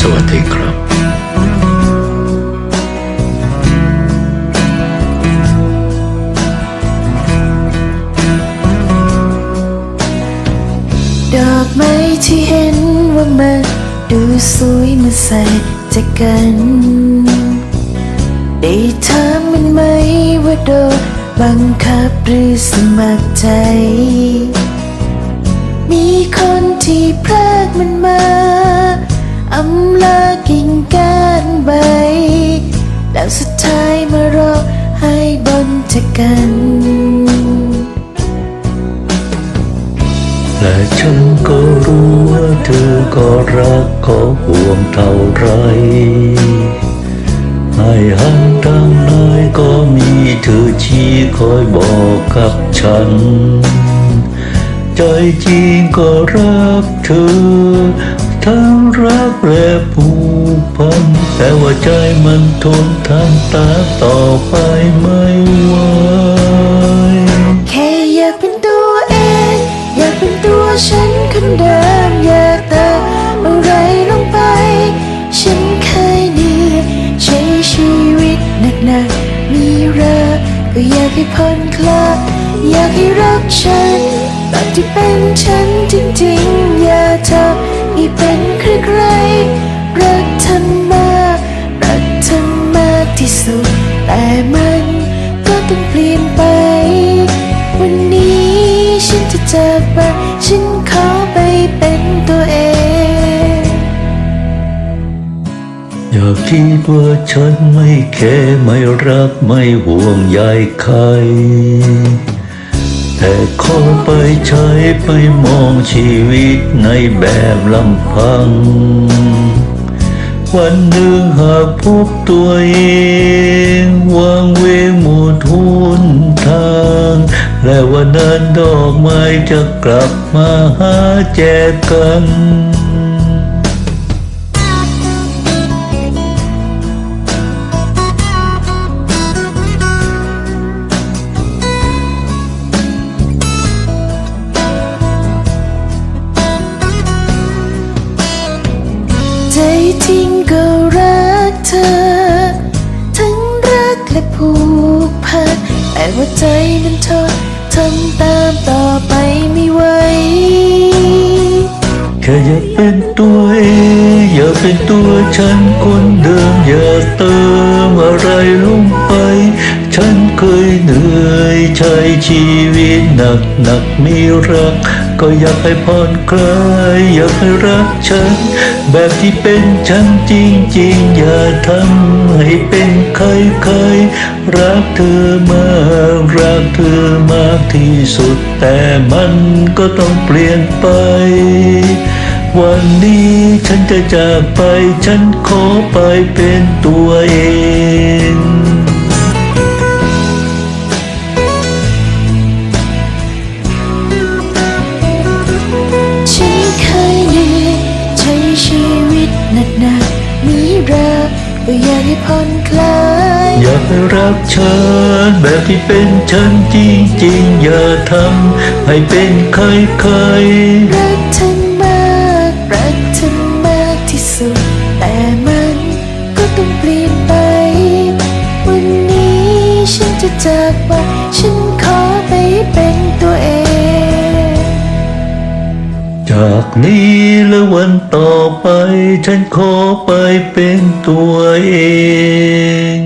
สวัสดีครับดอกไม้ที่เห็นว่ามันดูสวยมาใส่ใจกัน ได้ถามมันไหมว่าโดนบังคับหรือสมัครใจ มีคนที่พรากมันมาอำ ลากิ่งก้านใบ แล้วสุดท้ายมารอให้บนจากกันและฉันก็รู้ว่าเธอก็รักก็ห่วงเท่าไรให้หันทางไหนก็มีเธอชี้คอยบอกกับฉัน ใจจริงก็รักเธอ ทั้งรักและผูกพัน แต่ว่าใจมันทนทางตาต่อไปไม่ไหวแค่อยากเป็นตัวเอง อยากเป็นตัวฉันคนเดิมอยากเติมอะไรลงไป ฉันเคยเหนื่อยใช้ชีวิตหนักๆมีรักก็อยากให้ผ่อนคลายอยากให้รักฉัน แบบที่เป็นฉันจริงๆ อย่าทำให้เป็นใครๆรักเธอมากรักเธอมากที่สุด แต่มันก็ต้องเปลี่ยนไป วันนี้ฉันจะจากไปฉันขอไปเป็นตัวเอง อย่าคิดว่าฉันไม่แค่ไม่รักไม่ห่วงใยใคร แต่ขอไปใช้ไปมองชีวิตในแบบลำพัง วันหนึ่งหากพบตัวเองวางเวงหมดทุนทาง และวันนั้นดอกไม้จะกลับมาหาแจกัน ผูกพันแต่ว่าใจมันทนทำตามต่อไปไม่ไหวแค่อยากเป็นตัวเองอยากเป็นตัวฉันคนเดิมอย่าเติมอะไรลงไป ฉันเคยเหนื่อยใช้ชีวิตหนักหนักมีรัก ก็อยากให้ผ่อนคลายอยากให้รักฉัน แบบที่เป็นฉันจริงๆ อย่าทำให้เป็นใครใครๆ รักเธอมากรักเธอมากที่สุด แต่มันก็ต้องเปลี่ยนไป วันนี้ฉันจะจากไป ฉันขอไปเป็นตัวเอง รักฉันแบบที่เป็นฉันจริงๆ อย่าทำให้เป็นใครใครๆ รักเธอมากรักเธอมากที่สุด แต่มันก็ต้องเปลี่ยนไป วันนี้ฉันจะจากไปฉันขอไปเป็นตัวเอง จากนี้และวันต่อไป ฉันขอไปเป็นตัวเอง